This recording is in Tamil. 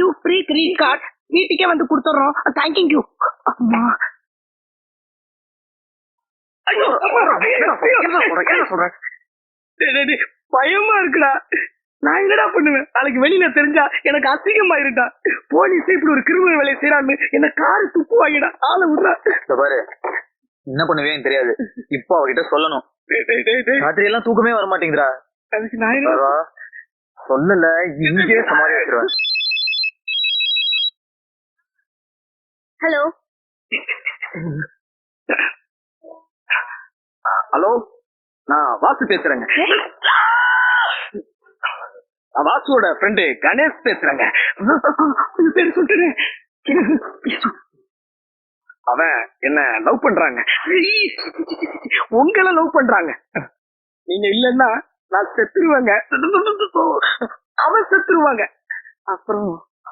யூ ஃப்ரீ கிரெடிட் கார்டு வீட்டுக்கே வந்து கொடுத்துறோம். தேங்க்யூ யூ அம்மா. பயமா இருக்குடா. நான் என்னடா பண்ணுவேன்? நாளைக்கு வெளியில தெரிஞ்சா எனக்கு அசிங்கமாயிருட்டா போலீஸ் இப்படி ஒரு கிரிமினல் வேலையை செய்யறான்னு என்ன காரு துப்பு வாங்கிடா. ஆளை விடுறா. பாரு என்ன பண்ணுவேன்னு தெரியாது. இப்போ அவகிட்ட சொல்லணும். ராத்திரி எல்லாம் தூக்கமே வர மாட்டேங்குதுடா அதுக்கு நான் சொல்லல இங்கே சமாளி ஹலோ. ஹலோ நான் வாசு பேசுறேங்க. வாசுவோட ஃப்ரெண்டு கணேஷ் பேசுறேங்க. பேர் சொல்லிட்டு அவன் என்ன லவ் பண்றாங்க. உங்களை லவ் பண்றாங்க. நீங்க இல்லைன்னா நான் செத்துருவாங்க. அவன் செத்துருவாங்க. அப்புறம்